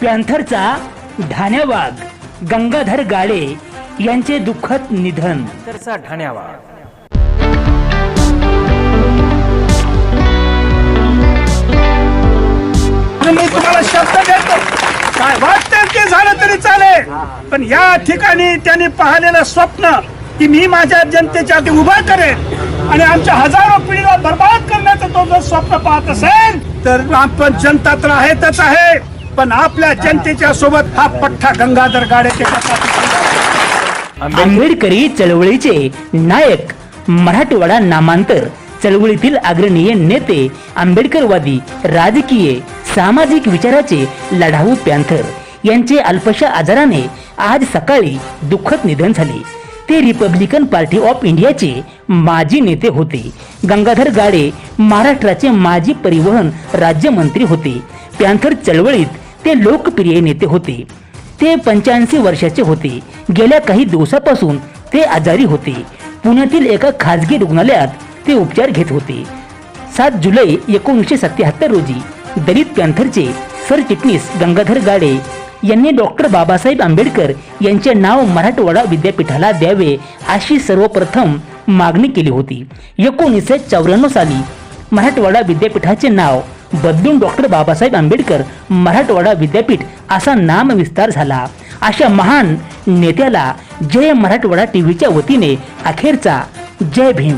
पॅन्थरचा ढाण्यावाग गंगाधर गाडे यांचे दुःखद निधन. पॅन्थरचा ठाण्यावा आणि मी तुम्हाला शब्द देतो. काय वाटतं ते झालं तरी चालेल? पण या ठिकाणी त्यांनी पाहिलेलं स्वप्न की मी माझ्या जनतेच्या आधी उभा करेन आणि आमच्या हजारो पिढीला बर्बाद करण्याचं तो जर स्वप्न पाहत असेल तर आपण जनता तर आहेतच आहे. पण आपल्या जनतेच्या सोबत हा पठ्ठा गंगाधर गाडे आंबेडकरी चळवळीचे नायक मराठवाडा नामांतर. चळवळीतील अग्रणीय नेते आंबेडकरवादी राजकीय सामाजिक विचाराचे लढाऊ पॅन्थर. यांचे अल्पशा आजाराने आज सकाळी दुःखद निधन झाले. ते रिपब्लिकन पार्टी ऑफ इंडियाचे माजी नेते होते. गंगाधर गाडे महाराष्ट्राचे माजी परिवहन राज्यमंत्री होते. पॅन्थर चळवळीत ते लोकप्रिय नेते होते. ते पंच्याऐंशी वर्षाचे होते. गेल्या काही दिवसापासून ते आजारी होते. पुण्यातील एका खाजगी रुग्णालयात ते उपचार घेत होते. सात जुलै एकोणीसशे सत्याहत्तर रोजी दलित पॅन्थरचे सरचिटणीस गंगाधर गाडे यांनी डॉक्टर बाबासाहेब आंबेडकर यांचे नाव मराठवाडा विद्यापीठाला द्यावे अशी सर्वप्रथम मागणी केली होती. एकोणीसशे चौऱ्याण्णव साली मराठवाडा विद्यापीठाचे नाव बदलून डॉक्टर बाबासाहेब आंबेडकर मराठवाडा विद्यापीठ असा नामविस्तार झाला. अशा महान नेत्याला जय मराठवाडा टीव्हीच्या वतीने अखेरचा जय भीम.